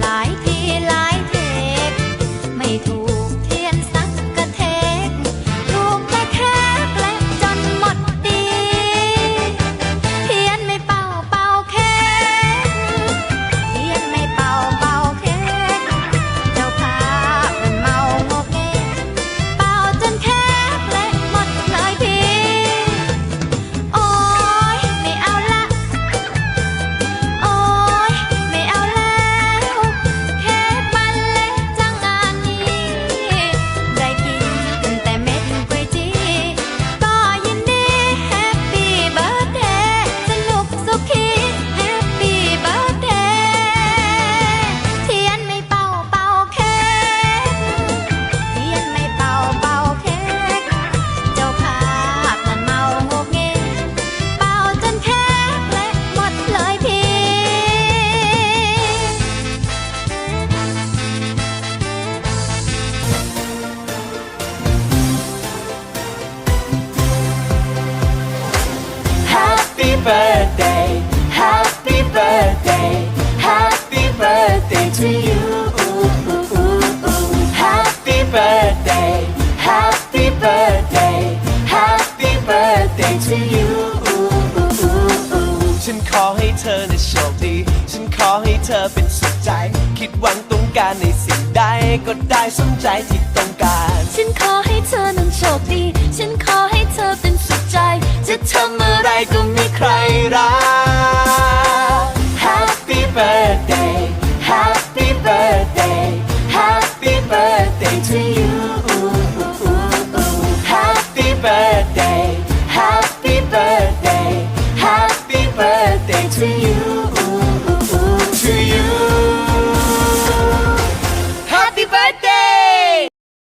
หลายเพ birthday Happy birthday Happy birthday to you Happy birthday Happy birthday Happy birthday to you ฉันขอให้เธอน่ะโชคดี ฉันขอให้เธอเป็นสุขใจ คิดหวังต้องการในสิ่งใดก็ได้สมใจที่ต้องการ ฉันขอให้เธอนั้นโชคดี ฉันขอให้เธอเป็นสุขใจะทำอะไรก็ไม่ใครรัก